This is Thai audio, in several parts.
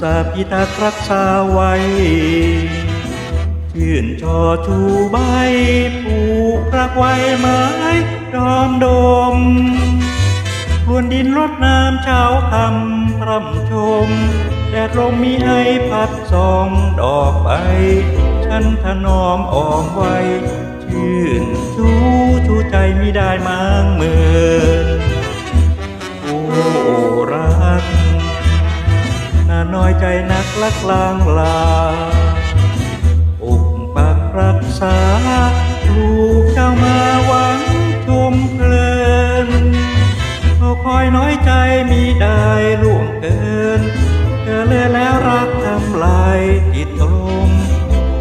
สาพิทักษ์รักษาไว้ ชื่นชอชูใบปลูกรักไว้ไม้ดอมดมพรวนดินรดน้ำเช้าคำพร่ำชม แดดลมมีให้พัดสองดอกไป ฉันถนอมออมไว้ ชื่นชูชูใจมิได้มางเมือ น้อยใจนักลักลางลาอกปักรักษา ลูกเจ้ามาหวังชมเพลินเขาคอยน้อยใจมีได้ล่วงเกินเธอเลแล้วรักทำลายจิตลม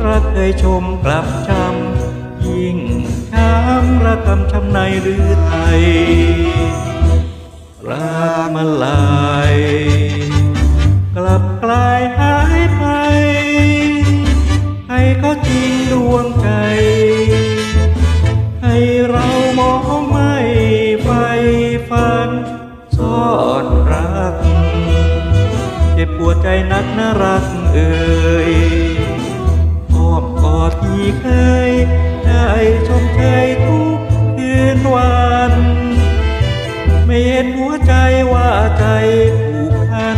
รักเคยชมกลับช้ำยิ่งช้ำระกำช้ำในหรือไทย รักเอ่ยอ้อมกอดที่เคยได้ชมเชยทุกคืนวัน ไม่เห็นหัวใจว่าใจผูกพัน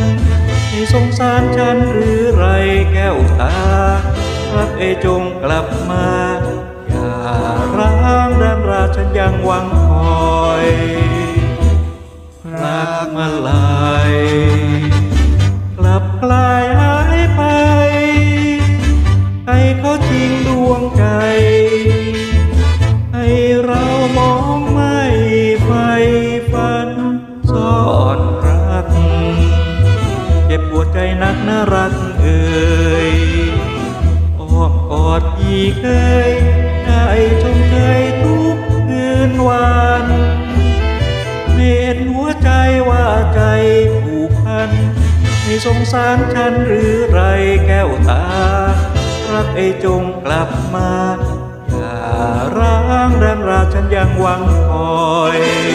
ให้สงสารฉันหรือไรแก้วตารักเอจงกลับมา อย่าร้างดันราฉันยังหวังคอย รักมาลา ที่เคยได้ชมเชยทุกคืนวันเมนหัวใจว่าใจผูกพันให้สงสารฉันหรือไรแก้วตา รักไอ้จงกลับมาอย่าร้างแรมราฉันยังหวังคอย